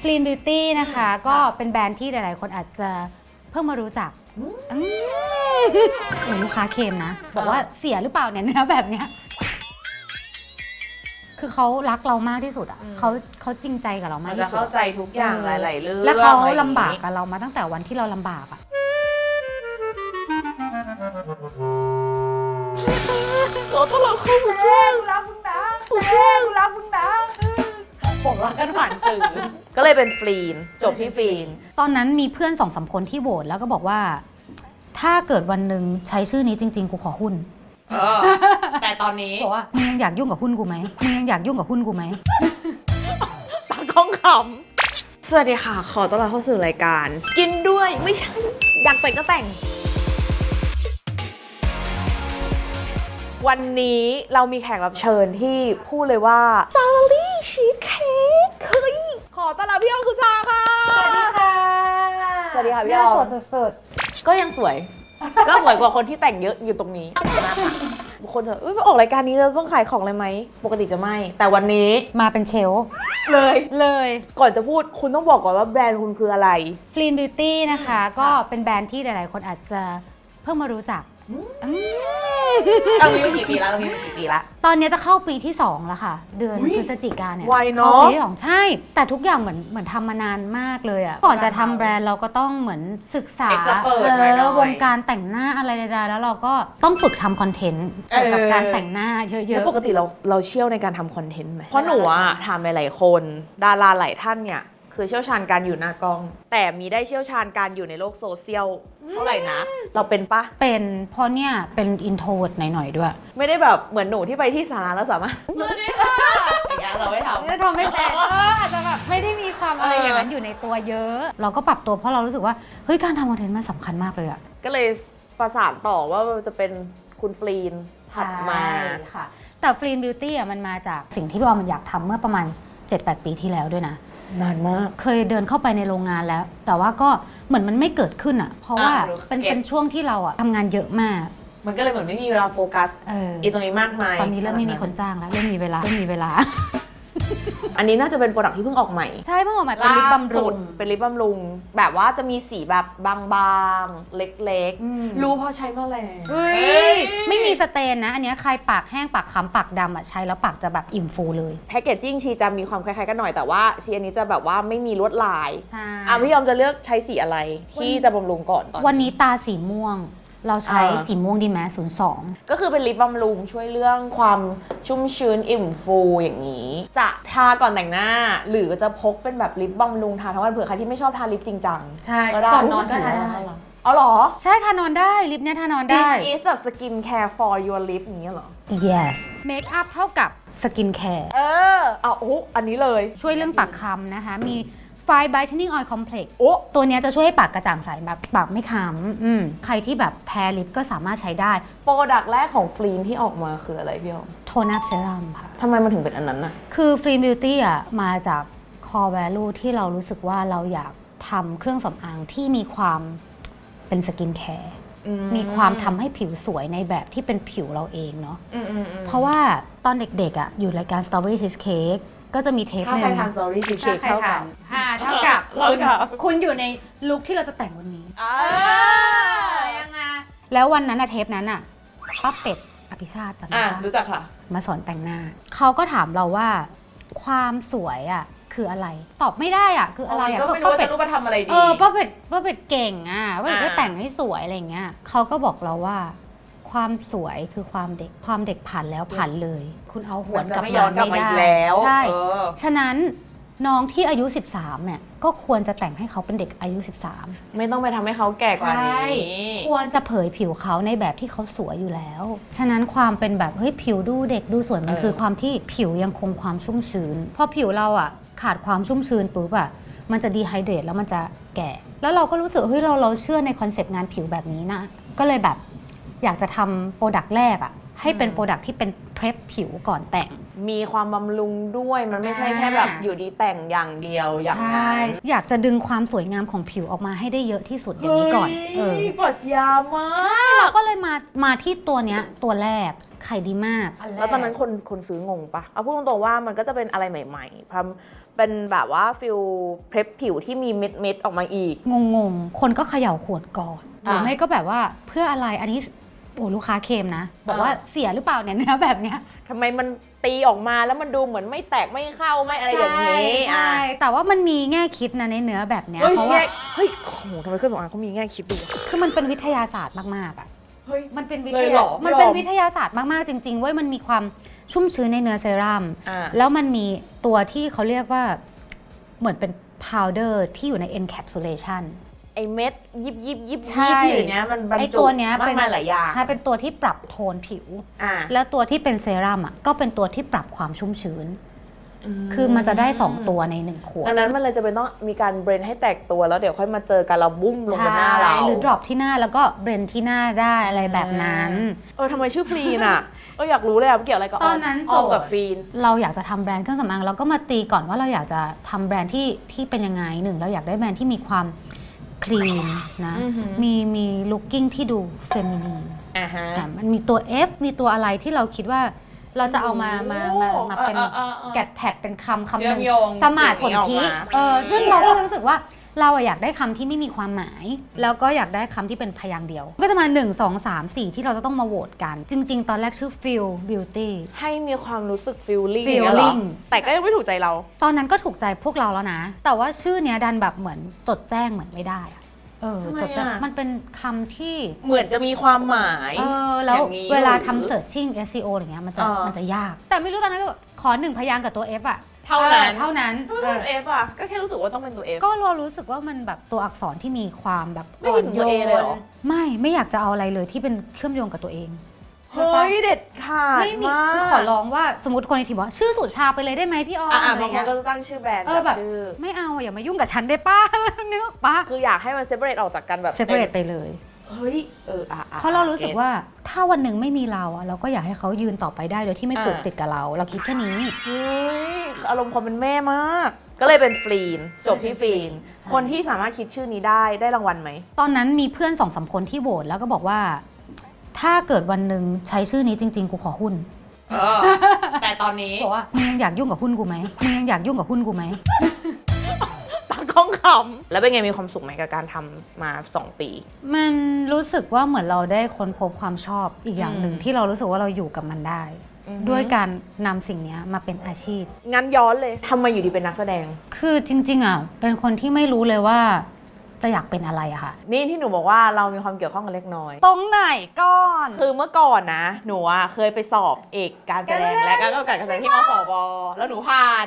ฟลีนบิวตี้นะคะ ก็เป็นแบรนด์ที่หลาย ๆ คนอาจจะเพิ่งมารู้จักอืมโอ้ยลูกค้าเคลมนะ บอกว่าเสียหรือเปล่าเนี่ยเนื้อแบบเนี้ย คือเขารักเรามากที่สุดอะอืมเขาเขาจริงใจกับเรามามักนจะที่สุดเข้าใจทุกอย่างหลายๆเรื่องและเขาอะไรอย่ลำงบากนี้กับเรามาตั้งแต่วันที่เราลำบากอะขอต้อนรับเข้าสู่ช่วงรักมึงนะแม่กูรักมึงนะ บอกรักกันผ่านสื่อ ก็เลยเป็นฟรีน จบที่ฟรีน ตอนนั้นมีเพื่อนสองสามคนที่โหวตแล้วก็บอกว่า ถ้าเกิดวันหนึ่งใช้ชื่อนี้จริง ๆ กูขอหุ้นเออ แต่ตอนนี้บอกว่ามึงยังอยากยุ่งกับหุ้นกูไหมมึงยังอยากยุ่งกับหุ้นกูไหมตากล้องขำสวัสดีค่ะ ขอต้อนรับเข้าสู่รายการ กินด้วยไม่ใช่อยากแต่งก็แต่ง วันนี้เรามีแขกรับเชิญที่พูดเลยว่าซาลี่ ชีสเค้กเฮ้ยขอต้อนรับพี่อ้อมสุชาค่ะ สวัสดีค่ะสวัสดีค่ะพี่ออม หน้าสดสุดก็ยังสวย ก็สวยกว่าคนที่แต่งเยอะอยู่ตรงนี้นะคะบางคนจะเอ้ยมาออกรายการนี้เราต้องขายของเลยไหม ปกติจะไม่ แต่วันนี้ๆ มาเป็นเชลฟ์เลย เลย ก่อนจะพูดคุณต้องบอกก่อนว่าแบรนด์คุณคืออะไร ฟลีนบิวตี้นะคะ ก็เป็นแบรนด์ที่หลาย ๆ คนอาจจะเพิ่งมารู้จักอืม เรามีมากี่ปีแล้วเรามีมากี่ปีแล้วตอนนี้จะเข้าปีที่ 2 แล้วค่ะ เดือนอุ๊ยพฤศจิกาเนี่ยไวเนอะเข้าปีที่สองใช่ แต่ทุกอย่างเหมือนเหมือนทำมานานมากเลยอะก่อนจะทำแบรนด์เราก็ต้องเหมือนศึกษา Expert เอหน่อยๆอวงการแต่งหน้าอะไรใดๆแล้วเราก็ต้องฝึกทำคอนเทนต์เกี่ยวกับเออการแต่งหน้าเยแล้อะวปกติเราเราเชี่ยวในการทำคอนเทนต์ไหมเพราะหนูอะถามหลายๆคน ดาราหลายท่านเนี่ย คือเชี่ยวชาญการอยู่หน้ากล้อง แต่มีได้เชี่ยวชาญการอยู่ในโลกโซเชียลเท่าไหร่นะ เราเป็นปะๆเป็นเพราะเนี่ยเป็นอินโทรดหน่อยๆด้วย ไม่ได้แบบเหมือนหนูที่ไปที่สาธารณะแล้วสามารถสวัสดีค่ะอย่างเงี้ยเราไม่ทำไม่ทำไม่เป็นเอออาจจะแบบไม่ได้มีความอะไรอย่างนั้นอยู่ในตัวเยอะ เราก็ปรับตัวเพราะเรารู้สึกว่าเฮ้ยการทำคอนเทนต์มันสำคัญมากเลยอะก็เลยประสานต่อว่าจะเป็นคุณฟรีนถัดมา ใช่ค่ะ แต่ฟรีนบิวตี้อะมันมาจากสิ่งที่พี่ออมมันอยากทำเมื่อประมาณ 7-8 ปีที่แล้วด้วยนะ นานมาก เคยเดินเข้าไปในโรงงานแล้ว แต่ว่าก็เหมือนมันไม่เกิดขึ้นอะ เพราะว่าอ่ารู้เป็นเก็ต เป็นช่วงที่เราอะทำงานเยอะมาก มันก็เลยเหมือนไม่มีเวลาโฟกัสเออ อีตรงนี้มากมายตอนนี้เริ่มไม่มีคนจ้างแล้วเริ่มมีเวลาเริ่มมีเวลา อันนี้น่าจะเป็นโปรดักที่เพิ่งออกใหม่ ใช่เพิ่งออกมาเป็นลิปบำรุง เป็นลิปบำรุง แบบว่าจะมีสีแบบบางๆ เล็กอืม ๆ รู้เพราะใช้มาแล้เฮ้ยไม่มีสเตนนะ อันเนี้ยใครปากแห้งปากค้ำปากดำอะใช้แล้วปากจะแบบอิ่มฟูเลยแพคเกจจิ้งชีจะมีความคล้ายๆกันหน่อยแต่ว่าชีอันนี้จะแบบว่าไม่มีลวดลายใช่อะพี่ยอมจะเลือกใช้สีอะไรที่จะบำรุงก่อนตอนวันนี้ตาสีม่วง เราใช้อ่าสีม่วงดีไหมศูนย์สอง ก็คือเป็นลิปบำรุงช่วยเรื่องความชุ่มชื้นอิ่มฟูอย่างนี้ จะทาก่อนแต่งหน้า หรือจะพกเป็นแบบลิปบำรุงทาทั้งวันเผื่อใครที่ไม่ชอบทาลิปจริงจังใช่ ก็ได้ก่อนนอนก็ทาได้อ๋อเหรอ ใช่ทานอนได้ลิปเนี้ยทานอนได้ This is a skin care for your lip อย่างเงี้ยเหรอ yes เมคอัพเท่ากับสกินแคร์เออเอาโอ้อันนี้เลย ช่วยเรื่องปากคำนะคะ มี f i brightening oil complex โอ้ตัวเนี้ยจะช่วยให้ปากกระจ่างใสแบบปากไม่ค้ำอืมใครที่แบบแพ้ลิปก็สามารถใช้ได้ โปรดักต์แรกของฟรีนที่ออกมาคืออะไรพี่ออมโทนอัพเซรั่มค่ะ ทำไมมันถึงเป็นอันนั้นน่ะ คือฟรีบิวตี้อะมาจาก core value ที่เรารู้สึกว่าเราอยากทำเครื่องสำอางที่มีความเป็นสกินแคร์มีความทำให้ผิวสวยในแบบที่เป็นผิวเราเองเนาะอืมอืมอืมเพราะว่าตอนเด็กๆอะอยู่รายการ Strawberry Cheesecake ก็จะมีเทปถ้าหนึ่ใครงทานสตอรี่ชีเชคเข้ากับอ่าเท่ากับเท่ากับ คุณอยู่ในลุคที่เราจะแต่งวันนี้อ่ายังไงแล้ววันนั้นอะเทปนั้นอะป้าเป็ดอภิชาติจำได้อะ ปะ รู้จักค่ะ มาสอนแต่งหน้า เขาก็ถามเราว่า ความสวยอะคืออะไร ตอบไม่ได้อะคืออะไรอะก็ไม่รู้ว่าเป็จะดรู้มาทำอะไรดี เออป้าเป็ดป้าเป็ดเก่งอะป้าเป็ดก็อ่า แต่งให้สวยอะไรอย่างเงี้ยเขาก็บอกเราว่า ความสวยคือความเด็กความเด็กผ่านแล้วผ่านเลย คุณเอาหวนมันกจะลับไม่มาย้อนกลับมาไม่อีกได้แล้วใช่เออ ฉะนั้นน้องที่อายุ 13เนี่ยก็ควรจะแต่งให้เขาเป็นเด็กอายุ 13ไม่ต้องไปทำให้เขาแก่กว่านี้ใช่ควรจะเผยผิวเขาในแบบที่เขาสวยอยู่แล้ว ฉะนั้นความเป็นแบบเฮ้ยผิวดูเด็กดูสวยมันเออ คือความที่ผิวยังคงความชุ่มชื้นพอผิวเราอะขาดความชุ่มชื้นปุ๊บอะมันจะดีไฮเดรตแล้วมันจะแก่ แล้วเราก็รู้สึกเฮ้ยเราเราเชื่อในคอนเซปต์งานผิวแบบนี้นะก็เลยแบบ อยากจะทำโปรดักต์แรกอะให้เป็นโปรดักต์ที่เป็นเพร p ผิวก่อนแต่ง มีความบำรุงด้วยมันไม่ใช่อ่าแค่แบบอยู่ดีแต่งอย่างเดียวอย่างใช่ นั้นอยากจะดึงความสวยงามของผิวออกมาให้ได้เยอะที่สุดอย่างนี้ก่อนเออ ปรัชญามากเราก็เลยมา มาที่ตัวเนี้ย ตัวแรกขายดีมาก แล้วตอนนั้นคนคนซื้องงปะเอาพูดตรงๆว่ามันก็จะเป็นอะไรใหม่ๆพอเป็นแบบว่าฟิลเพลฟผิวที่มีเม็ดเม็ดๆออกมาอีก งงๆ คนก็เขย่าขวดก่อน หรืออะไม่ก็แบบว่าเพื่ออะไร อันนี้ โอ้ลูกค้าเคลมนะบอกว่าเสียหรือเปล่าเนี่ยเนื้อแบบเนี้ยทำไมมันตีออกมาแล้วมันดูเหมือนไม่แตกไม่เข้าไม่อะไรอย่างนี้ใช่แต่ว่ามันมีแง่คิดนะในเนื้อแบบเนี้ยเฮ้ยเพราะว่าแง่เฮ้ยโอ้โหทำไมเครื่องสำอางเขามีแง่คิดดูคือมันเป็นวิทยาศาสตร์มากๆอะเฮ้ยมันเป็นวิเลทยเหรยาอมันเป็นพี่ออมวิทยาศาสตร์มากๆจริงๆเว้ยมันมีความชุ่มชื้นในเนื้อเซรั่มอ่าแล้วมันมีตัวที่เขาเรียกว่าเหมือนเป็น powder ที่อยู่ใน encapsulation ไอเม็ดยิบยิบยิบใช่ ยิบอยู่เนี้ยมันบรรไอจุตัวเนี้ยมากเป็นมายหลายอย่างใช่เป็นตัวที่ปรับโทนผิว อ่าแล้วตัวที่เป็นเซรั่มอะก็เป็นตัวที่ปรับความชุ่มชื้น คือมันจะได้ 2 ตัวใน 1 ขวดดังนั้นมันเลยจะเป็นต้องมีการเบรนให้แตกตัวแล้วเดี๋ยวค่อยมาเจอกันเราบุ้มลงบนหน้าเรา หรือ drop ที่หน้าแล้วก็เบรนที่หน้าได้อะไรแบบนั้น เออทำไมชื่อฟรีนอะ เอออยากรู้เลยอะมันเกี่ยวอะไรกับตอนนั้นออมโจทย์กับฟรีน เราอยากจะทำแบรนด์เครื่องสำอางเราก็มาตีก่อนว่าเราอยากจะทำแบรนด์ที่ที่เป็นยังไงหนึ่งเราอยากได้แบรนด์ที่มีความ คลีนนะอือหือ มีมีลุคกิ้งที่ดูเฟมินีนอ่าฮะอะมันมีตัว F มีตัวอะไรที่เราคิดว่าเราจะเอามามามามาเป็นออออเออแกดแพดเป็นคำคำหเชื่นึ่องมโยงสมาร์ทผลสิ่งนี้ทิออกมา เออซึ่งเราก็รู้สึกว่า เราอะอยากได้คำที่ไม่มีความหมาย แล้วก็อยากได้คำที่เป็นพยางค์เดียว ก็จะมา 1 2 3 4 ที่เราจะต้องมาโหวตกัน จริง ๆ ตอนแรกชื่อ feel beauty ให้มีความรู้สึกฟีลลิ่ง feeling แต่ก็ยังไม่ถูกใจเรา ตอนนั้นก็ถูกใจพวกเราแล้วนะ แต่ว่าชื่อเนี้ยดันแบบเหมือนจดแจ้งเหมือนไม่ได้อะเออทำไมจดแจ้งอะมันเป็นคำที่เหมือนจะมีความหมายเออแล้วอย่างนี้เวลาหรือทำ searching SEO อย่างเงี้ยมันจะเออมันจะยาก แต่ไม่รู้ตอนนั้นก็แบบขอหนึ่งพยางค์กับตัว F อะ เท่านั้นออเท่านั้นเออเอฟอะก็แค่รู้สึกว่าต้องเป็นตัวเอฟ ก็เรารู้สึกว่ามันแบบตัวอักษรที่มีความแบบไม่ถึงตัว A เลยเหรอไม่ไม่อยากจะเอาอะไรเลยที่เป็นเชื่อมโยงกับตัวเองใช่เฮ้ปะยเด็ดขาดไม่มีมากคือขอร้องว่าสมมติคนในทีมบอกว่าชื่อสุชาไปเลยได้ไหมพี่ออมอะอะอะไรบางคเงี้นย ก็จะตั้งชื่อแบรนด์เออแบบ ชื่อไม่เอาอะอย่ามายุ่งกับฉันได้ป้า นึกออกปะคืออยากให้มันเซ p เ r รตออกจากกันแบบ เซปเปอร์เรตไปเลย เฮ้ยเอออะอะเพราะเรารู้สึกว่าถ้าวันหนึ่งไม่มีเราอะเราก็อยากให้เขายืนต่อไปได้โดยที่ไม่ผูกอ่าติดกับเรา เราคิดแค่นี้ เฮ้ยอารมณ์ความเป็นแม่มาก ก็เลยเป็นฟรีน จบที่ฟรีน ใช่ คนที่สามารถคิดชื่อนี้ได้ได้รางวัลไหม ตอนนั้นมีเพื่อนสองสามคนที่โหวตแล้วก็บอกว่า ถ้าเกิดวันหนึ่งใช้ชื่อนี้จริง ๆ กูขอหุ้นเออแต่ตอนนี้ บอกว่ามึงยังอยากยุ่งกับหุ้นกูไหมมึงยังอยากยุ่งกับหุ้นกูไหมตากล้อง ขำแล้วเป็นไงมีความสุขไหมกับการทำมา 2 ปี มันรู้สึกว่าเหมือนเราได้ค้นพบความชอบอีกอย่างหนึ่งอืมที่เรารู้สึกว่าเราอยู่กับมันได้ด้วยการนำสิ่งเนี้ยมาเป็นอาชีพ งั้นย้อนเลยทำไมอยู่ดีเป็นนักแสดง คือจริงๆอะเป็นคนที่ไม่รู้เลยว่า จะอยากเป็นอะไรอะค่ะ นี่ที่หนูบอกว่าเรามีความเกี่ยวข้องกันเล็กน้อย ตรงไหนก่อน คือเมื่อก่อนนะ หนูอะเคยไปสอบเอกการแสดงการแสดงและการกำกับการแสดงที่มสวแล้วหนูผ่าน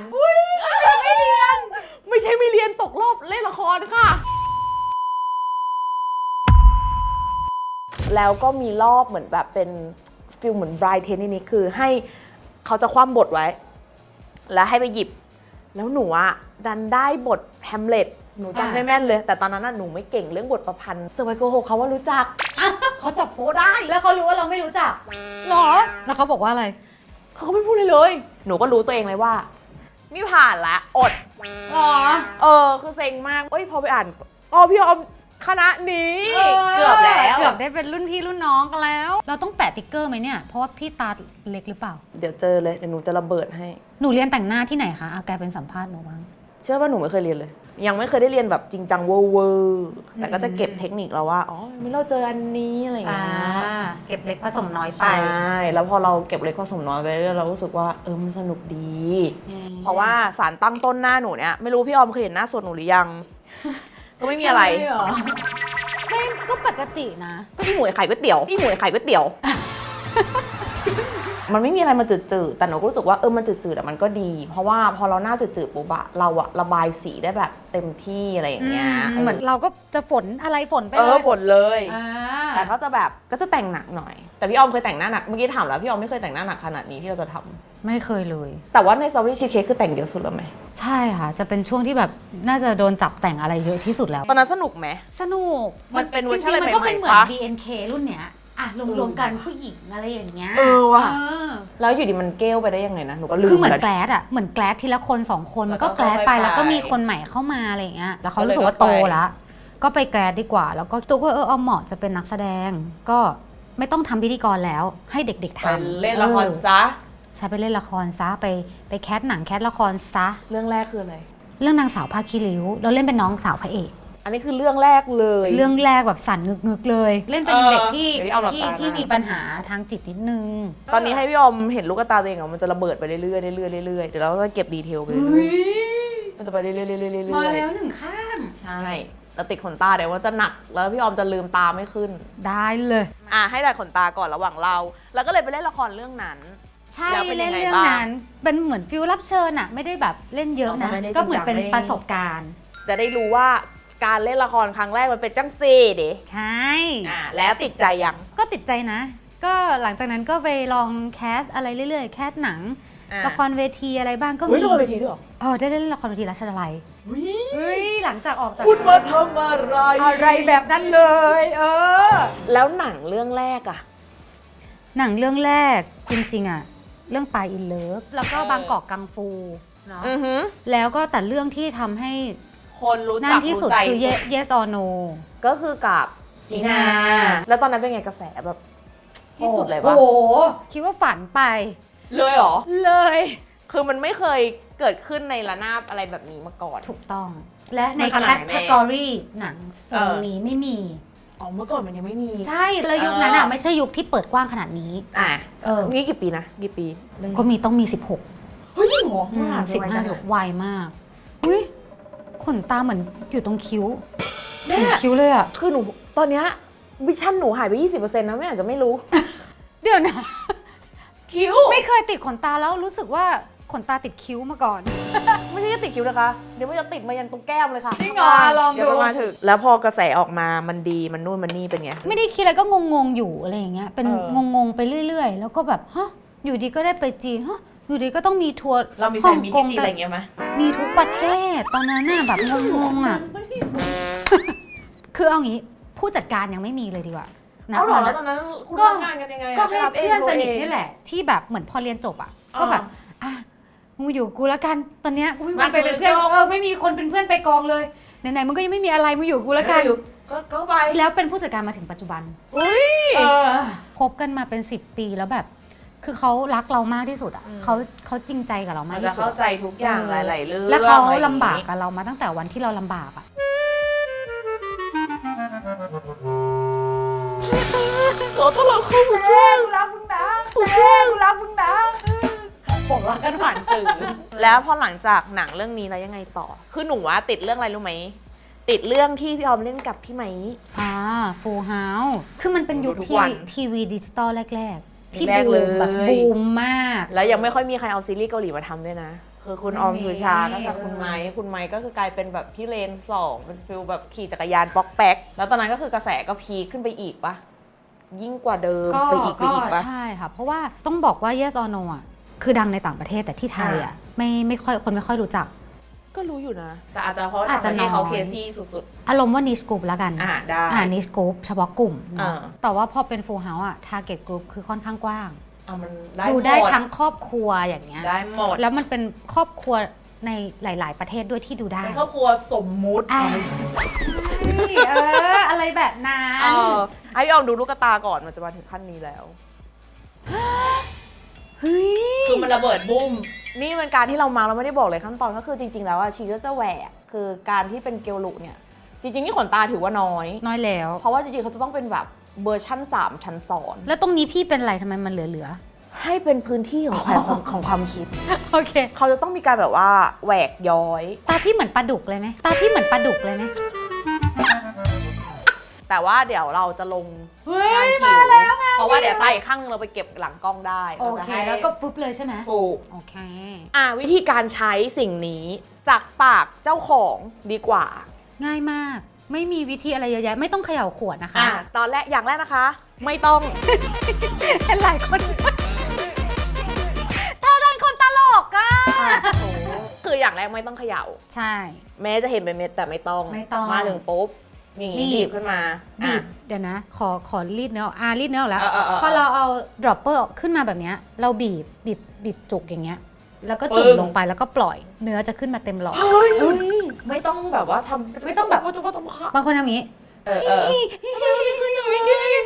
ไม่เรียน ไม่ใช่ไม่เรียนตกรอบเล่นละครค่ะ แล้วก็มีรอบเหมือนแบบเป็นฟิลเหมือนบรายเทนนี่คือให้เขาจะคว่ำบทไว้ แล้วให้ไปหยิบ แล้วหนูอะดันได้บทแฮมเล็ต หนูจำได้แม่นเลย แต่ตอนนั้นน่ะหนูไม่เก่งเรื่องบทประพันธ์เซอร์ไวโกหกเขาว่ารู้จัก เขาจับโป๊ได้แล้วเขารู้ว่าเราไม่รู้จักหรอ แล้วเขาบอกว่าอะไรเขาก็ไม่พูดเลยเลย หนูก็รู้ตัวเองเลยว่า ไม่ผ่านละอด หรอ เออ คือเซ็งมากเอ้ยพอไปอ่านอ๋อพี่ออมคณะนี้เกือบแล้ว เกือบได้เป็นรุ่นพี่รุ่นน้องกันแล้ว เราต้องแปะติ๊กเกอร์ไหมเนี่ย เพราะว่าพี่ตาเล็กหรือเปล่า เดี๋ยวเจอเลย เดี๋ยวหนูจะระเบิดให้ หนูเรียนแต่งหน้าที่ไหนคะอาแกเป็นสัมภาษณ์หนูบ้าง เชื่อว่าหนูไม่เคยเรียนเลย ยังไม่เคยได้เรียนแบบจริงจังเวอร์เวอร์แต่ก็จะเก็บเทคนิคแล้วว่าอ๋อไม่เราเจออันนี้อะไรอย่างอ่าเงี้ยเก็บเล็กผสมน้อยไปใช่แล้วพอเราเก็บเล็กผสมน้อยไปเรื่อยๆเรารู้สึกว่าเออมันสนุกดี เพราะว่าสารตั้งต้นหน้าหนูเนี่ยไม่รู้พี่ออมเคยเห็นหน้าสดหนูหรือยัง ก็ไม่มีอะไรไม่ก็ปกตินะ ก็พี่หมวยขายก๋วยเตี๋ยวพี่หมวยขายก๋วยเตี๋ยว มันไม่มีอะไรมาจืดๆแต่หนูก็รู้สึกว่าเออมันจืดๆแต่มันก็ดี เพราะว่าพอเราหน้าจืดๆปุ๊บอะเราอะระบายสีได้แบบเต็มที่อะไรอย่างเงี้ยเหมือนเราก็จะฝนอะไรฝนไปเอเลอยฝนเลยอ่าแต่ก็จะแบบก็จะแต่งหนักหน่อย แต่พี่ออมเคยแต่งหน้าหนักเมื่อกี้ถามแล้วพี่ออมไม่เคยแต่งหน้าหนักขนาดนี้ที่เราจะทำไม่เคยเลย แต่ว่าในซอรี่ชีสเค้กคือแต่งเยอะสุดแล้วไหมใช่ค่ะ จะเป็นช่วงที่แบบน่าจะโดนจับแต่งอะไรเยอะที่สุดแล้ว ตอนนั้นสนุกไหม สนุกมันเป็นเวอร์ชันจงๆอะไรมันก็เป็นใหม่ๆเหมือนปะ BNK รุ่นเนี้ย อะรวมๆกันผู้หญิงอะไรอย่างเงี้ยเออว่ะ เออ แล้วอยู่ดีมันเกลไปได้ยังไงนะหนูก็ลืมคือเหมือนแล้วแกลดอะเหมือนแกลดทีละคนสองคนมันก็แล้วก็แกลดไปค่อยๆแล้วก็ไปมีคนใหม่เข้ามาอะไรอย่างเงี้ยแล้วเขาก็เลยรู้สึกว่าก็โตไปแล้วก็ไปแกลดดีกว่า แล้วก็ตัวก็เออเอาเหมาะจะเป็นนักแสดง ก็ไม่ต้องทำพิธีกรแล้ว ให้เด็กๆไปทำเล่นละครเออซะฉันไปเล่นละครซะไปไปแคสหนังแคสละครซะ เรื่องแรกคืออะไร เรื่องนางสาวภาคีริ้วเราเล่นเป็นน้องสาวพระเอก อันนี้คือเรื่องแรกเลย เรื่องแรกแบบสั่นงึกๆเลย เล่นเป็นเออเด็กที่เดี๋ยวพี่เอาหลับที่ตานะ ที่มีปัญหาทางจิตนิดนึงตอนนี้ให้พี่ออมเห็นลูกตาตัวเองอะมันจะระเบิดไปเรื่อยๆเรื่อยๆเรื่อยๆเดี๋ยวเราก็เก็บดีเทลไปเรื่อยๆมันจะไปเรื่อยๆเรื่อยๆเรื่อยๆมาแล้วหนึ่งข้างใช่แล้วติดขนตาเดี๋ยวว่าจะหนักแล้วพี่ออมจะลืมตาไม่ขึ้น ได้เลย อะให้ดัดขนตาก่อนระหว่างเรา แล้วก็เลยไปเล่นละครเรื่องนั้น ใช่แล้วเป็นยัเล่นงไงเรื่องบ้างนั้นเป็นเหมือนฟิลรับเชิญอะไม่ได้แบบเล่นเยอะนะไม่ได้ก็เหมือนเป็นจริงจังประสบการณ์ จะได้รู้ว่า การเล่นละครครั้งแรกมันเป็นจังซีเดใช่ อะแล้วติดใจยัง ก็ติดใจนะ ก็หลังจากนั้นก็ไปลองแคสอะไรเรื่อยๆ แคสหนัง อ่ละครเวทีอะไรบ้างก็เฮ้มียละครเวทีด้วยเหรอเออได้เล่นละครเวทีรัชดาลัยเฮ้ยหลังจากออกจากคุณมาทำอะไรอะไรแบบนั้นเลย เออ แล้วหนังเรื่องแรกอะหนังเรื่องแรกจริงๆอะเรื่องปลายอินเลิฟแล้วก็เออบางกอกกังฟูเนาะ อือหือ แล้วก็แต่เรื่องที่ทำให้ คนรู้นั่จันกที่สุดรู้ใจคือ Ye- yes or no ก็คือกับพีนา แล้วตอนนั้นเป็นไงกระแสแบบที่สุดเลยปะโอ้โห คิดว่าฝันไป เลยเหรอ เลย คือมันไม่เคยเกิดขึ้นในระนาบอะไรแบบนี้มาก่อน ถูกต้อง และในมันขแคนาดตไหนตากรีหนังทรงนี้ไม่มี อ๋อเมื่อก่อนมันยังไม่มี ใช่ แล้วยุคนั้นอะ เออ ไม่ใช่ยุคที่เปิดกว้างขนาดนี้ อะเออ นี่กี่ปีนะกี่ปีก็มีต้องมี 16เฮ้ยจริงเหรออืมมสิบห้าสิบไวมาก อุ้ย ขนตาเหมือนอยู่ตรงคิ้วแม่ถึงคิ้วเลยอะคือหนูตอนเนี้ยวิชั่นหนูหายไป 20%นะไม่อาจจะไม่รู้ เดี๋ยวนะ คิ้ว ไม่เคยติดขนตาแล้วรู้สึกว่าขนตาติดคิ้วมาก่อน ไม่ใช่แค่ติดคิ้วนะคะ เดี๋ยวมันจะติดมายันตรงแก้มเลยค่ะจริงเหรอลองดูเดี๋ยวมันมาถึงแล้วพอกระแสออกมามันดีมันนู่นมันนี่เป็นไง ไม่ได้คิดอะไรก็งงๆอยู่อะไรอย่างเงี้ยเป็นเออ งงๆไปเรื่อย ๆ แล้วก็แบบฮะอยู่ดีก็ได้ไปจีนฮะ อยู่ดีก็ต้องมีทัวร์เรามีแฟฮ่อนงมีกที่งจีนอะไรอย่างเงี้ยไหมมีทุกประเทศ ตอนนั้นน่ะแบบงงๆอะ คือเอางี้ผู้จัดการยังไม่มีเลยดีกว่านะเอาเหรอตแล้นวนั้นตอนนั้นคุณก็ทำงานกันยังไงะก็ให้ไปรับเพื่อนสนิทงนี่แหละ ที่แบบเหมือนพอเรียนจบอะอ่าก็แบบอะมึงมาอยู่กับกูแล้วกันตอนเนี้ยกูไม่มีบ้านไปเป็นเพื่อนคนละช่องเออไม่มีคนเป็นเพื่อนไปกองเลยไหนๆมึงก็ยังไม่มีอะไรมึงอยู่กับกูแล้วกัน อยู่ก็ก็ไปแล้วเป็นผู้จัดการมาถึงปัจจุบันอุ้ยเออคบกันมาเป็นสิบปีแล้วแบบ คือเขารักเรามากที่สุดอะอืม เขาเขาจริงใจกับเรามามักนจะที่สุเข้าดใจทุกอย่างหลายๆเรื่องแล้วเขาอะไรอย่งลำบากงี้กับเรามาตั้งแต่วันที่เราลำบากอะขอต้อนรับเข้าสู่ช่วงกูรักมึงนะแม่กูรักมึงนะบอกรักกันผ่านสื่อแล้วพอหลังจากหนังเรื่องนี้แล้วยังไงต่อ คือหนูว่าติดเรื่องอะไรรู้ไหม ติดเรื่องที่พี่ออมเล่นกับพี่ไหม อ่าฟูลเฮาส์คือมันเป็นยุคดูทุกที่วัน ทีวีดิจิตอลแรก ๆ ที่แรกบูเลยมแบบบูมมาก แล้วยังไม่ค่อยมีใครเอาซีรีส์เกาหลีมาทำด้วยนะ คือคุณไม่ออมมีสุชาก็กับคุณไม้คุณไม้ก็คือกลายเป็นแบบพี่เลนสองเป็นฟิลแบบขี่จักรยานป๊อกแป๊ก แล้วตอนนั้นก็คือกระแสก็พีคขึ้นไปอีกปะยิ่งกว่าเดิมก็ไปอีกไปก็อีกปะ ใช่ค่ะ เพราะว่าต้องบอกว่า Yes or No อะ คือดังในต่างประเทศแต่ที่ไทยอะไม่ไม่ค่อยคนไม่ค่อยรู้จัก ก็รู้อยู่นะ แต่อาจจะเพราะอาจจะต่งปรเทศเขาน้อยเคซี่สุดอารมณ์ว่า niche group แล้วกัน ๆ อ่าได้ อ่า niche group เฉพาะกลุ่มเนอะอ่า แต่ว่าพอเป็น full house อะ target group คือค่อนข้างกว้าง เอามันได้ดูได้หมทั้งครอบครัวอย่างเงี้ย ได้หมดแล้วมันเป็นครอบครัวในหลาย ๆ ประเทศด้วยที่ดูได้เป็นครอบครัวสมมุติอ่าเออ อะไรแบบนั้เอนอไอ้ยอมดูลูกตาก่อนมันจะมาถึงขั้นนี้แล้ว เฮ้ย คือมันระเบิดบุ้ม นี่เป็นการที่เรามาเราไม่ได้บอกเลยขั้นตอนก็คือจริง ๆ แล้วอะชีก็จะแหวกคือการที่เป็นเกลลุเนี่ยจริงๆนี่ขนตาถือว่าน้อย น้อยแล้ว เพราะว่าจริงๆเขาจะต้องเป็นแบบเวอร์ชั่น 3 ชั้นซ้อน แล้วตรงนี้พี่เป็นอะไรทำไมมันเหลือให้เป็นพื้นที่ของความของของความคิดๆโอเค เขาจะต้องมีการแบบว่าแหวกย้อย ตาพี่เหมือนปลาดุกเลยไหมตาพี่เหมือนปลาดุกเลยไหมแต่ว่าเดี๋ยวเราจะลงเฮ้งานยผิวมาแล้วงาน เพราะว่าเดี๋ยวตาอีกข้างนึงเราไปเก็บหลังกล้องได้โอราจะเคให้แล้วก็ฟึบเลยใช่ไหมถูก โอเค อ่าวิธีการใช้สิ่งนี้จากปากเจ้าของดีกว่า ง่ายมาก ไม่มีวิธีอะไรเยอะแยะ ไม่ต้องเขย่าขวดนะคะ อ่าตอนแรกอย่างแรกนะคะ ไม่ต้องเห็นหลายคนเธอเป็นคนตลกอะคืออย่างแรกไม่ต้องเขย่า ใช่ แม้จะเห็นเป็นเม็ดแต่ไม่ต้องไม่ต้อง มาถึงปุ๊บ อย่างนี้บีบบีบขึ้นมาบีอะบเดี๋ยวนะ ขอขอรีดเนื้อออกอ่ารีดเนื้อออกแล้ว เออเออเออพอเราเอา dropper ขึ้นมาแบบเนี้ยเราบีบบีบบีบจุกอย่างเงี้ย แล้วก็จุ่มปึ้ง ลงไปแล้วก็ปล่อยเนื้อจะขึ้นมาเต็มหลอด เฮ้ยไม่ต้องแบบว่าทำไม่ต้องแบบ ว่าต้องว่าต้องบางคนทำอย่างนี้เออเออ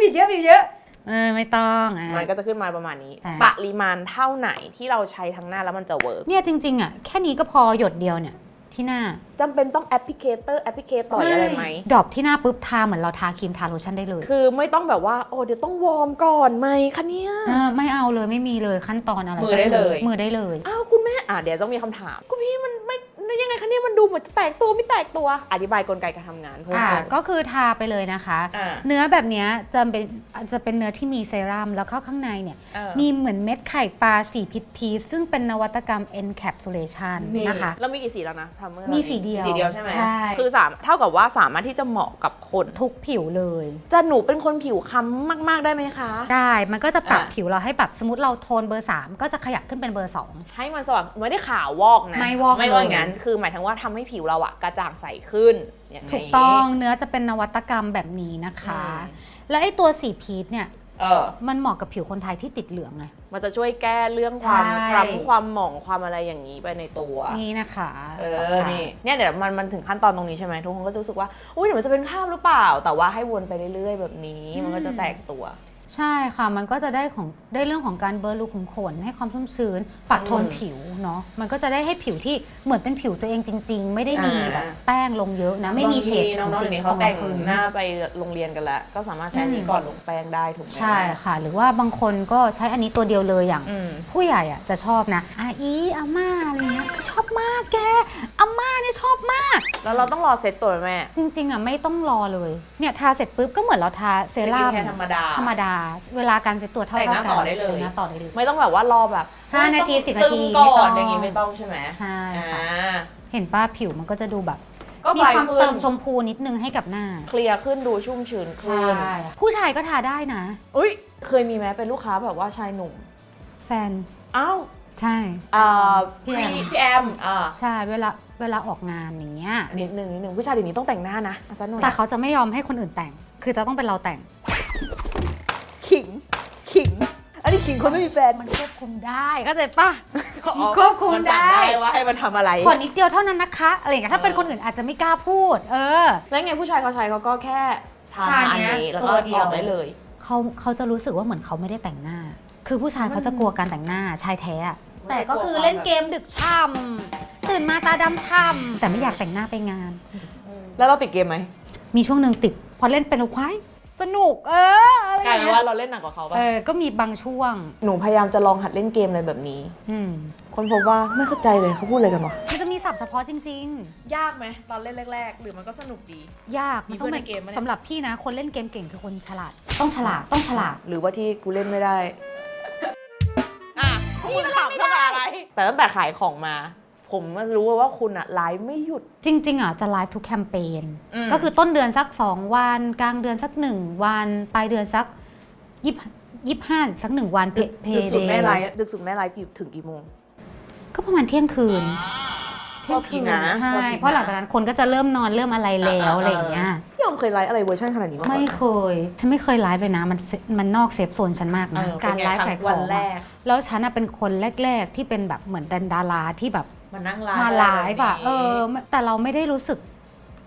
บีบเยอะบีบเยอะเออไม่ต้องอะ มันก็จะขึ้นมาประมาณนี้ใช่ปริมาณเท่าไหนที่เราใช้ทั้งหน้าแล้วมันจะเวิร์กเนี่ยจริงๆอะแค่นี้ก็พอหยดเดียวเนี่ย ที่หน้าจำเป็นต้องแอปพลิเคเตอร์แอปพลิเคต่อยอะไรไหมดรอปที่หน้าปุ๊บทาเหมือนเราทาครีมทาโลชั่นได้เลย คือไม่ต้องแบบว่าโอ้เดี๋ยวต้องวอร์มก่อนไหมคะเนี่ยเออไม่เอาเลยไม่มีเลยขั้นตอนอะไรมือได้เลย มือได้เลย อ้าวคุณแม่อะเดี๋ยวต้องมีคำถาม คุณพี่มันไม่ ยังไงคะเนี่ยมันดูเหมือนจะแตกตัวไม่แตกตัว อธิบายกลไกการทำงานเพิ่มอ่าเติม ก็คือทาไปเลยนะคะ อ่า เนื้อแบบเนี้ยจะเป็นจะเป็นเนื้อที่มีเซรั่มแล้วเข้าข้างในเนี่ย เออมีเหมือนเม็ดไข่ปลาสีพิษพีซึ่งเป็นนวัตกรรม encapsulation นะคะแล้วมีกี่สีแล้วนะพรัมเมอร์มีสีเดียวสีเดียวใช่ไหมใช่ คือสามเท่ากับว่าสามารถที่จะเหมาะกับคน ทุกผิวเลย จะหนูเป็นคนผิวค้ำมาก ๆ ได้ไหมคะ ได้ มันก็จะปรับอะ ผิวเราให้แบบสมมติเราโทนเบอร์ 3 ก็จะขยับขึ้นเป็นเบอร์ 2 ให้มันสว่างไม่ได้ขาววอกนะไม่วอกไม่ว่าเลย อย่างนั้นคือหมายถึงว่าทำให้ผิวเราอะกระจ่างใสขึ้นอย่างนี้ถูกต้องเนื้อจะเป็นนวัตกรรมแบบนี้นะคะอืมและไอ้ตัวสีพีชเนี่ยเออมันเหมาะกับผิวคนไทยที่ติดเหลืองไง มันจะช่วยแก้เรื่องความใช่คล้ำความหมองความอะไรอย่างนี้ไปในตัว นี่นะคะ เออ นี่ เนี่ยเดี๋ยวมันมันถึงขั้นตอนตรงนี้ใช่ไหมทุกคนก็จะรู้สึกว่า อุ้ยเดี๋ยวมันจะเป็นภาพหรือเปล่า แต่ว่าให้วนไปเรื่อยๆ แบบนี้ มันก็จะแตกตัว ใช่ค่ะมันก็จะได้ของได้เรื่องของการเบลอรูขุมขนให้ความชุ่มชื้นปรับโทนอืมผิวเนาะมันก็จะได้ให้ผิวที่เหมือนเป็นผิวตัวเองจริง ๆ ไม่ได้มีอ่าแบบแป้งลงเยอะนะไม่มีเฉดบางทีน้ขอองๆสีเดี๋ยวนี้ขเขาองแต่งพื้นหน้าไปโรงเรียนกันแล้วก็สามารถใช้อันนี้ก่อนลงแป้งได้ถูกไหมใช่ค่ะ หรือว่าบางคนก็ใช้อันนี้ตัวเดียวเลยอย่างอืมผู้ใหญ่อะจะชอบนะอาอีอาม่าอะไรเงี้ยชอบมากแกอาม่าเนี่ยชอบมาก แล้วเราต้องรอเซ็ตตัวไหมแม่จริง ๆอะไม่ต้องรอเลยเนี่ยทาเสร็จปุ๊บก็เหมือนเราทาเซรั่มสกินแคร์ธรรมดาธรรมดาเวลาการเซ็ตตัวเท่าแต่งหน้าๆกันต่อได้เลยแต่งหน้าต่อได้เลย ไม่ต้องแบบว่ารอแบบห้านาทีต้องสิบนาทีซึมก่ไม่ต้ออนง อย่างงี้ไม่ต้องใช่ไหมใช่อ่ค่ะาเห็นป้าผิวมันก็จะดูแบบ ก็มีไปความขึ้เตินมชมพูนิดนึงให้กับหน้าเคลียร์ขึ้นดูชุ่มชื้นขึ้นผู้ชายก็ทาได้นะ อุ้ยเคยมีไหมเป็นลูกค้าแบบว่าชายหนุ่มแฟนอ้าวใช่ อ่าพี่พี่แอม พี่แอมอ่าใช่เวลาเวลาออกงานอย่างเงี้ยนิดนึงนิดนึงผู้ชายเดี๋ยวนี้ต้องแต่งหน้านะเอาซะหน่อยแต่เขาจะไม่ยอมให้คนอื่นแต่ง คือจะต้องเป็นเราแต่ง ขิง ขิง อันนี้ขิงคนไม่มีแฟนมันควบคุมได้เข้าใจปะควบคุมนสั่งได้ว่าให้มันทำอะไร ขอนิดเดียวเท่านั้นนะคะอะไรอย่างเงี้ยถ้าเป็นคนอื่นอาจจะไม่กล้าพูด เออ แล้วไงผู้ชายเขาใช้เขาก็แค่ทาทาอันเนี้ยนี้แล้วตัก็วเดีอยว อกได้เลย เขาเขาจะรู้สึกว่าเหมือนเขาไม่ได้แต่งหน้า คือผู้ชายเขาจะกลัวการแต่งหน้าชายแท้อะแต่ก็คือเล่นเกมดึกช่ำตื่นมาตาดำช่ำแต่ไม่อยากแต่งหน้าไปงาน แล้วเราติดเกมไหมมีช่วงหนึ่งติด พอเล่นเป็นควาย สนุก เอออะไรอกลายย่างเป็นเงี้ว่ายเราเล่นหนักกว่าเขาปะเออก็มีบางช่วง หนูพยายามจะลองหัดเล่นเกมอะไรแบบนี้ อืมคนพบว่าไม่เข้าใจเลยเขาพูดอะไรกันวะมันจะมีศัพท์เฉพาะจริง ยากไหมตอนเล่นแรก ๆ หรือมันก็สนุกดี ๆ ยากมันต้องมีเพื่อนเป็นในเกมปะเนี่ย สำหรับพี่นะ คนเล่นเกมเก่งคือคนฉลาด ต้องฉลาดต้องฉลาด หรือว่าที่กูเล่นไม่ได้ อะคุณขำทำอะไร แต่ตั้งแต่ขายของมา ผมรู้ว่าคุณอะไลฟ์ไม่หยุด จริง ๆอะจะไลฟ์ทุกแคมเปญอืม ก็คือต้นเดือนสัก 2 วัน กลางเดือนสัก 1 วันปลายเดือนสักยี่ยี่ห้าสักหนึ่งวันเพเพดึกสุดเดแม่ไลฟ์ย์ดึกสุดแม่ไลฟ์กี่ถึงกี่โมง ก็ประมาณเที่ยงคืนพอผิดนะ ใช่พอผิดนะเพราะหลังจากนั้นคนก็จะเริ่มนอนเริ่มอะไรแล้วอะไรอย่างเงี้ย พี่ยอมเคยไลฟ์อะไรเวอร์ชันขนาดนี้มาก่อน ไม่เคย ฉันไม่เคยไลฟ์เลยนะ มันเซมันนอกเซฟโซนฉันมากนะเออการเป็นไงไลฟ์ครั้งขายขวัอนงแรอะก แล้วฉันอะเป็นคนแรก ๆ ที่เป็นแบบเหมือนดันดาราที่แบบ มานั่งไลฟ์มาไลฟ์อะแบบนี้เออ แต่เราไม่ได้รู้สึก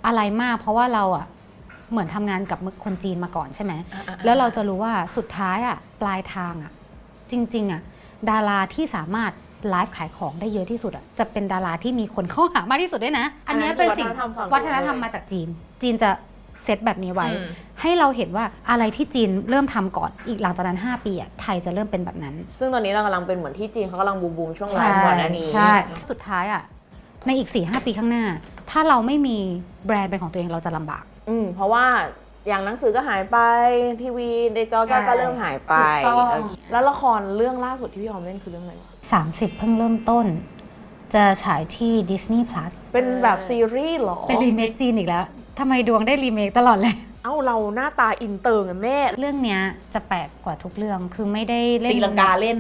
อะไรมาก เพราะว่าเราอะเหมือนทำงานกับคนจีนมาก่อนใช่ไหมอะๆๆแล้วเราจะรู้ว่าสุดท้ายอะปลายทางอะจริงๆอะดาราที่สามารถไลฟ์ขายของได้เยอะที่สุดอะจะเป็นดาราที่มีคนเข้าหามากที่สุดด้วยนะ อันเนี้ยเป็นสิ่งฝั่วัฒนธรรมมาจากจีน จีนจะเซตแบบนี้ไว้อืม ให้เราเห็นว่าอะไรที่จีนเริ่มทำก่อนอีกหลังจากนั้น 5 ปีอะไทยจะเริ่มเป็นแบบนั้น ซึ่งตอนนี้เรากำลังเป็นเหมือนที่จีนเขากำลังบูมบูมๆช่วงไลฟ์ก่อนหน้านี้ใช่สุดท้ายอะในอีก4-5ปีข้างหน้า ถ้าเราไม่มีแบรนด์เป็นของตัวเองเราจะลำบาก อืมเพราะว่าอย่างหนังสือก็หายไปทีวีในจอใช่ก็เริ่มหายไปถูกต้องเออแล้วละครเรื่องล่าสุดที่พี่ออมเล่นคือเรื่องอะไรวะ30เพิ่งเริ่มต้น จะฉายที่ Disney Plus เป็นแบบซีรีส์เหรอ เป็นรีเมคจีนอีกแล้วทำไมดวงได้รีเมคตลอดเลย เอ้าเราหน้าตาอินเตอร์ไงแม่เรื่องเนี้ยจะแปลกกว่าทุกเรื่องคือไม่ได้เล่นตีลังกาเล่น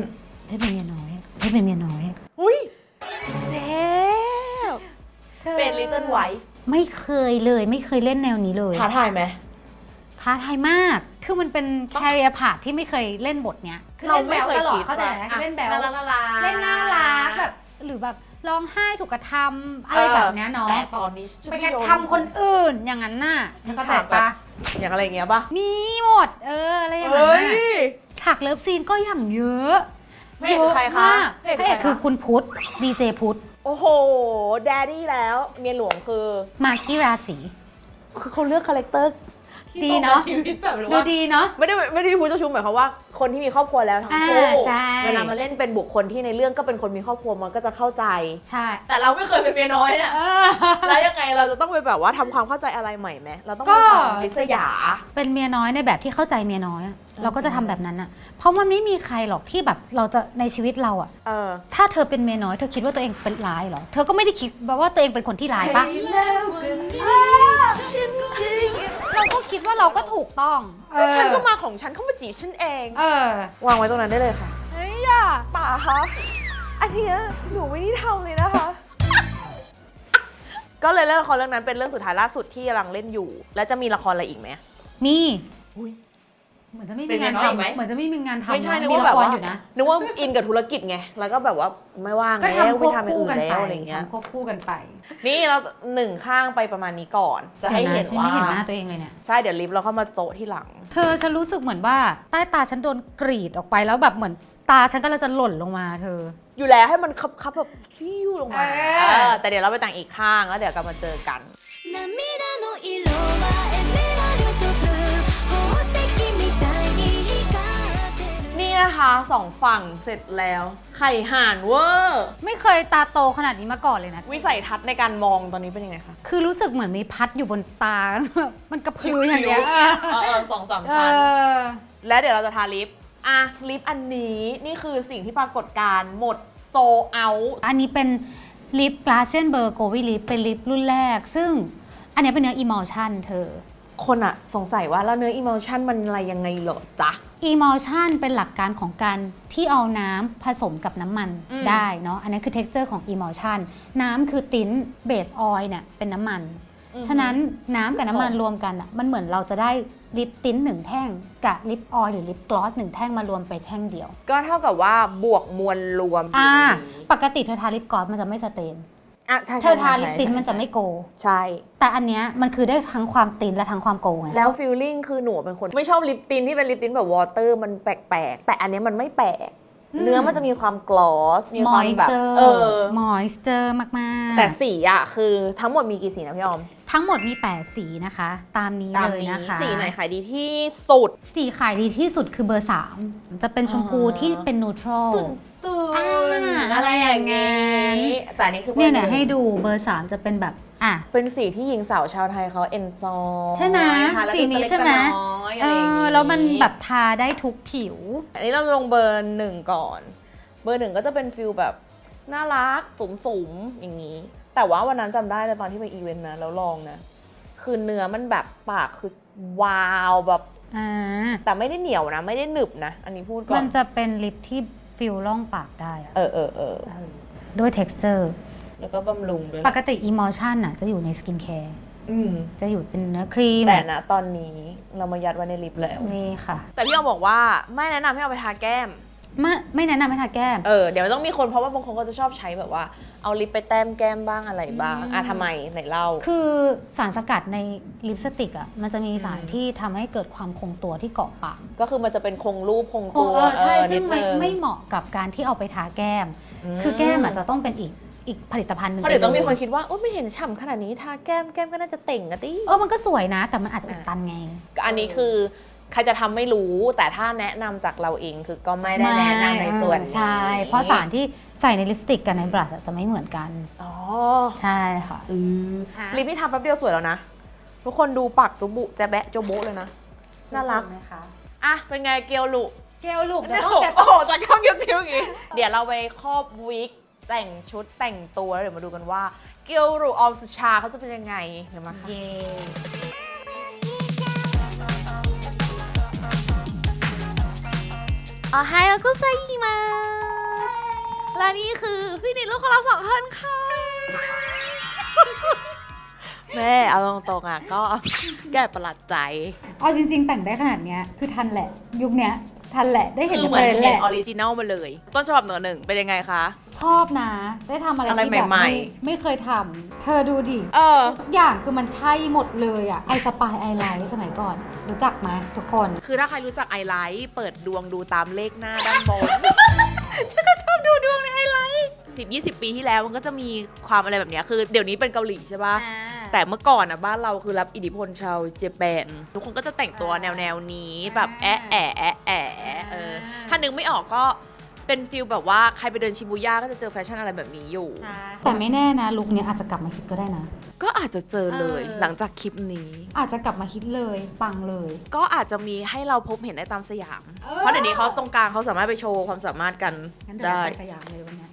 เล่นเป็นเมียน้อยเล่นเป็นเมียน้อยอุ้ยแล้วเป็นลิตเติ้ลไวท์ไม่เคยเลยไม่เคยเล่นแนวนี้เลยท้าทายไหมท้าทายมาก คือมันเป็นแคริเอร์พาที่ไม่เคยเล่นบทเนี้ย คือเล่นแบวตลอดเข้าใจไหมเล่นแบวน่ารักน่ารักเล่นน่ารักแบบหรือแบบร้องไห้ถูกกระทำอะไรแบบเนี้ยเนาะแต่ตอนนี้เป็นการทำคนอื่นอย่างนั้นน่ะเข้าใจปะ อย่างอะไรอย่างเงี้ยปะมีหมด เออ อะไรอย่างนั้เฮ้นยน่ะากเลิฟซีนก็อย่างเยอะพระเอกคือใครคะเยอมากพระเอกพระเอกคือใครคะคือคุณพุทธดีเจพุทธ โอ้โห แดดดี้แล้ว เมียหลวงคือ มากี้ราศี คือเขาเลือกคาแรคเตอร์ ที่ดีตรงเนกับอะชีวิตแบบดูว่า ดีเนาะ ไม่ได้ไม่ได้พูดเจ้าชู้หมายความว่าคนที่มีครอบครัวแล้วทั้งคู่อ่าใช่ เวลามาเล่นเป็นบุคคลที่ในเรื่องก็เป็นคนมีครอบครัวมันก็จะเข้าใจ ใช่แต่เราไม่เคยเป็นเมียน้อยเนี่ยเออแล้วยังไงเราจะต้องไปแบบว่าทำความเข้าใจอะไรใหม่ไหมเราต้องก็มีความริษยา เป็นเมียน้อยในแบบที่เข้าใจเมียน้อยอะเราก็จะทำแบบนั้นอะเพราะมันไม่มีใครหรอกที่แบบเราจะในชีวิตเราอะเออ ถ้าเธอเป็นเมียน้อยเธอคิดว่าตัวเองเป็นร้ายเหรอเธอก็ไม่ได้คิดแบบว่าตัวเองเป็นคนที่ร้ายปะเราก็คิด ว่าเราก็ถูกต้อง เอก็อฉันก็มาของฉันเข้ามาจีบฉันเอง เออ วางไว้ตรงนั้นได้เลยค่ะเฮ้ยอะป่าคะอันเนี้ยหนูไม่ได้ทำเลยนะคะ ก็เลยเล่นละครเรื่องนั้นเป็นเรื่องสุดท้ายล่าสุดที่กำลังเล่นอยู่ แล้วจะมีละครอะไรอีกไหมมีอุ๊ย เหมือนจะไม่มีงานทำไหมเหมือนจะไม่มีงานทำไม่ใช่นึกว่าลแบบว่ายู่นะ นึกว่าอินกับธุรกิจไง แล้วก็แบบว่าไม่ว่างก็แล้วทำคไม่วบทำอย่าคู่กันไปอะไรเงี้ย ทำควบคู่กันไปนี่เราหนึ่งข้างไปประมาณนี้ก่อน จะให้เห็นว่า ไม่เห็นหน้าตัวเองเลยเนี่ย ใช่ เดี๋ยวลิฟต์เราเข้ามาโต๊ะที่หลัง เธอฉันรู้สึกเหมือนว่าใต้ตาฉันโดนกรีดออกไปแล้วแบบเหมือน ตาฉันก็เลยจะหล่นลงมาเธอ อยู่แล้วให้มันคับคับๆแบบฟิวลงมาแต่เดี๋ยวเราไปแต่งอีกข้างแล้วเดี๋ยวกลับมาเจอกัน นี่นะคะสองฝั่งเสร็จแล้ว ไข่ห่านเวอร์ไม่เคยตาโตขนาดนี้มาก่อนเลยนะ วิสัยทัศน์ในการมองตอนนี้เป็นยังไงคะคือรู้สึกเหมือนมีพัดอยู่บนตา มันกระพืออย่างเงี้ยเออเออสองสามเอชั้น อ และเดี๋ยวเราจะทาลิป อะ ลิปอันนี้นี่คือสิ่งที่ปรากฏการณ์หมดโซเอาอันนี้เป็นลิปกลาเซนเบอร์โกวิลิปเป็นลิปรุ่นแรก ซึ่งอันเนี้ยเป็นเนื้ออิม l ชันเธอ คนอะสงสัยว่าแล้วเนื้ออิม l ชันมันอะไรยังไงเหรอจ๊ะ อิม l ชันเป็นหลักการของการที่เอาน้ำผสมกับน้ำมันอืม ได้เนาะอันนี้คือ texture ของอิม l ชันน้ำคือติ้นเบสออยเนี่ยเป็นน้ำมันฉะนั้นน้ำกับน้ำมันรวมกันอะมันเหมือนเราจะได้ลิปติ้นหนึ่งแท่งกับลิปออยล์หรือลิปกลอสหนึ่งแท่งมารวมไปแท่งเดียวก็เท่ากับว่าบวกมวลรวมอยู่อ่าในนี้ปกติเธอทาลิปกลอสมันจะไม่สเตน อะใช่เธอทาใช่ลิปติ้นใช่มันจะไม่โก ใช่ แต่อันเนี้ยมันคือได้ทั้งความติ้นและทั้งความโกไงแล้วฟิลลิ่งคือหนูเป็นคน ไม่ชอบลิปตินที่เป็นลิปตินแบบวอเตอร์มันแปลกๆ แต่อันเนี้ยมันไม่แปลก เนื้อมันจะมีความกลอส มีมควาอมยแบบเจอเออร์มอยเจอร์มากๆ แต่สีอะคือทั้งหมดมีกี่สีนะพี่ออมทั้งหมดมี 8 สีนะคะ ตามนี้ตามเลยนี้นะคะสีไหนขายดีที่สุด สีขายดีที่สุดคือเบอร์ 3 จะเป็นชมพูอ๋อ ที่เป็นนูทรัลตื่ อ่าอะไรอย่างงี้ แต่อันนี่คือเนี่ยเนี่ยบอร์ให้ดูเบอร์3จะเป็นแบบอะ เป็นสีที่หญิงสาวชาวไทยเขาเอนจอยใช่ไหมทาแล้วสีนี้ดูใช่ไหมตะเล็กตะน้อยเออะไรอย่างองี้แล้วมันแบบทาได้ทุกผิว อันนี้เราลงเบอร์หนึ่งก่อน เบอร์หนึ่งก็จะเป็นฟิลแบบน่ารักสุมสุมๆอย่างนี้ แต่ว่าวันนั้นจำได้เลยตอนที่ไปอีเวนต์นะแล้วลองนะ คือเนื้อมันแบบปากคือวาวแบบ อ่า แต่ไม่ได้เหนียวนะ ไม่ได้หนึบนะ อันนี้พูดก่อมันนจะเป็นลิปที่ ฟิลล่องปากได้อะเออเออเออด้วย texture แล้วก็บำรุงด้วยปกติ emotion อะจะอยู่ในสกินแคร์อืมจะอยู่เป็นเนื้อครีมแต่นะตอนนี้เรามายัดไว้ในลิปแล้ว นี่ค่ะแต่พี่ออมบอกว่าไม่แนะนำให้เอาไปทาแก้ม ไม่ไม่แนะนำให้ทาแก้ม เออเดี๋ยวต้องมีคนเพราะว่าบางคนก็จะชอบใช้แบบว่า เอาลิปไปแต้มแก้มบ้างอะไรบ้างอะทำไมไหนเล่า คือสารสกัดในลิปสติกอะมันจะมีสารอืมที่ทำให้เกิดความคงตัวที่เกาะปากก็คือมันจะเป็นคงรูปคงโอ้ตัวเออใช่เออซึ่งไม่นิดนึ ไม่เหมาะกับการที่เอาไปทาแก้ม คือแก้มอาจจะต้องเป็นอีกอีกผลิตภัณฑ์หนึ่งเพราะเดี๋ยวต้องมีคนไปลคิดว่าโอ้ไม่เห็นฉ่ำขนาดนี้ทาแก้มแก้มก็น่าจะเต่งอะติเออมันก็สวยนะ แต่มันอาจจะอุดตันไง อันนี้คือ ใครจะทำไม่รู้ แต่ถ้าแนะนำจากเราเองคือก็ไม่ได้แนะนำในส่วนนี้ใช่ เพราะสารที่ใส่ในลิปสติกกับในบลัชอะจะไม่เหมือนกัน อ๋อใช่ค่ะเออลิปที่ทำแป๊บเดียวสวยแล้วนะ ทุกคนดูปากจุบุจะแบะโจโบะเลยนะ น่ารัก ไหมคะอะ เป็นไงเกลลุเกลลูกเดี๋เดี๋ยยววต้องเดี๋ยวโอ้โหจากข้างยุบทิ้วอย่างงี้ เดี๋ยวเราไปครอบวิกแต่งชุดแต่งตัวแล้วเดี๋ยวมาดูกันว่า เกลลุออมสุชาเขาจะเป็นยังไงเดี๋ยวมาค่ะ เย้ อ๋อไฮโอกุไซมาและนี่คือพี่นิดลูกของเราสองคนค่ะ แม่เอาตรงๆอะก็แก่ประหลาดใจ เอาจริง ๆ แต่งได้ขนาดเนี้ยคือทันแหละ ยุคเนี้ย ทันแหละได้เห็นคือเหมือนเลยแหเห็นละออริจินัลมาเลย ต้นฉบับเหนือหนึ่งเป็นยังไงคะ ชอบนะ ได้ทำอะไรอะไรที่แบบใหม่ไม่ไม่เคยทำเธอดูดิ เออ ทุกอย่างคือมันใช่หมดเลยอะไอสปายไอไลท์สมัยก่อน รู้จักไหมทุกคน คือถ้าใครรู้จักไอไลท์เปิดดวงดูตามเลขหน้าด้านบน ฉันก็ชอบดูดวงในไอไลท์สิบยี่สิบปีที่แล้วมันก็จะมีความอะไรแบบเนี้ยคือเดี๋ยวนี้เป็นเกาหลีใช่ปะ แต่เมื่อก่อนอะบ้านเราคือรับอิทธิพลชาวเจแปนทุกคนก็จะแต่งตัวแนวแนวๆนี้แบบแอะแอะแอะแอะเออถ้านึกไม่ออกก็เป็นฟิลแบบว่าใครไปเดินชิบูย่าก็จะเจอแฟชั่นอะไรแบบนี้อยู่ แต่ไม่แน่นะลุคเนี้ยอาจจะกลับมาฮิตก็ได้นะ ก็อาจจะเจอเลยเออหลังจากคลิปนี้ อาจจะกลับมาฮิตเลยปังเลย ก็อาจจะมีให้เราพบเห็นได้ตามสยามเออเพราะเดี๋ยวนี้เขาตรงกลางเขาสามารถไปโชว์ความสามารถกันงั้นเดี๋ยวได้เราไปสยามเลยวันเนี้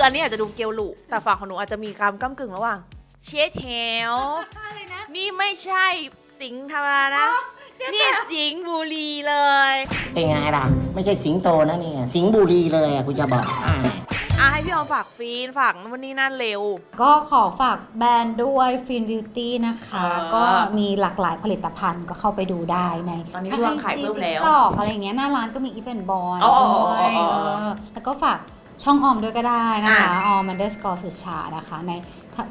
คืออันนี้อาจจะดูเกลียวหลุแต่ฝั่งของหนูอาจจะมีความก้ากึ่งระหว่างเชดแถวอะไรนะนี่ไม่ใช่สิงห์ธรรมดานะ นี่สิงห์บุรีเลย เป็นไงล่ะ ไม่ใช่สิงโตนะเนี่ย สิงห์บุรีเลยอะกูจะบอกให้อะให้พี่ออมฝากฟีนฝากวันนี้นั่นเร็ว ก็ขอฝากแบรนด์ด้วยฟินบิวตี้นะคะ อ่าก็มีหลากหลายผลิตภัณฑ์ก็เข้าไปดูได้ในตอนนี้วางขายเพิ่มแล้วตอกอะไรอย่างเงี้ยหน้าร้านก็มีอีเวนต์บอยอ๋ออ๋ออ๋อด้วยอ๋อเออแล้วก็ฝาก ช่องออมด้วยก็ได้นะคะอะออมมันเดอร์สกอร์สุชานะคะ ใน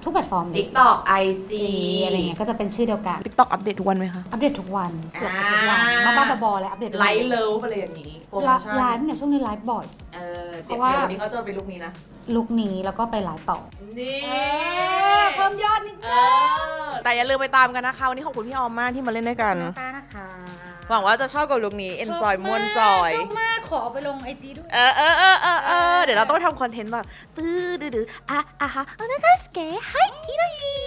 ทุกแพลตฟอร์มเลยติ๊กต็อกไอจีอะไรเงี้ยก็จะเป็นชื่อเดียวกันติ๊กต็อกอัปเดตทุกวันไหมคะ อัปเดตทุกวันเกือบทุกวันมาบ้าๆบอๆเลยอัปเดตทุกไลวันฟ์เลิฟอะไรอย่างนี้โปรโมไลฟ์ชั่นไลฟ์เนี่ยช่วงนี้ไลฟ์บ่อยเออเพเดี๋ยวราะว่าวันนี้เขาจะเป็นลุคนี้นะลุคนี้แล้วก็ไปไลฟ์ต่อนี่เพิ่มยอดนิดเออแต่อย่าลืมไปตามกันนะคะวันนี้ขอบคุณพี่ออมมากที่มาเล่นด้วยกันตานะคะ หวังว่าจะชอบกับลุคนี้ enjoy ม่วนจอย ชอบมาก ขอเอาไปลงไอจีด้วย เออเออเออเออเออเดี๋ยวเราต้องไปทำคอนเทนต์แบบตื้อดื้อดื้ออะอะฮะอันนั้นก็สเก๋ให้อีโนยี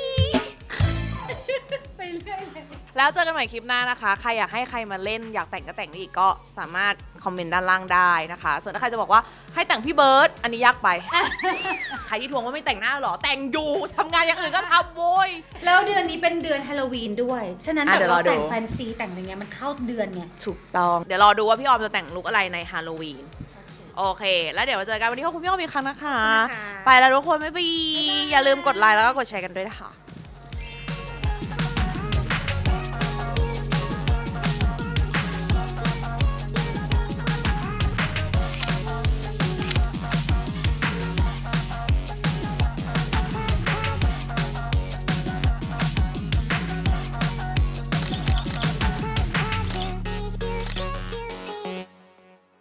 ไปเรื่อยเลย แล้วเจอกันใหม่คลิปหน้านะคะ ใครอยากให้ใครมาเล่นอยากแต่งก็แต่งได้อีกก็สามารถคอมเมนต์ด้านล่างได้นะคะ ส่วนถ้าใครจะบอกว่าให้แต่งพี่เบิร์ดอันนี้ยากไป ใครที่ทวงว่าไม่แต่งหน้าหรอ แต่งอยู่ทำงานอย่างอื่นก็ทำโว้ย แล้วเดือนนี้เป็นเดือนฮาโลวีนด้วย ฉะนั้นอะแบบเดี๋ยวรอเราแต่งดูแฟนซีแต่งอะไรเงี้ยมันเข้าเดือนเนี่ย ถูกต้อง เดี๋ยวรอดูว่าพี่ออมจะแต่งลุคอะไรในฮาโลวีน โอเค แล้วเดี๋ยวมาเจอกันวันนี้ขอบคุณพี่ออมอีกครั้งนะคะ ขอบคุณนะคะไปแล้วทุกคนไม่ไปอย่าลืมกดไลค์แล้วก็กดแชร์กันด้วยนะคะ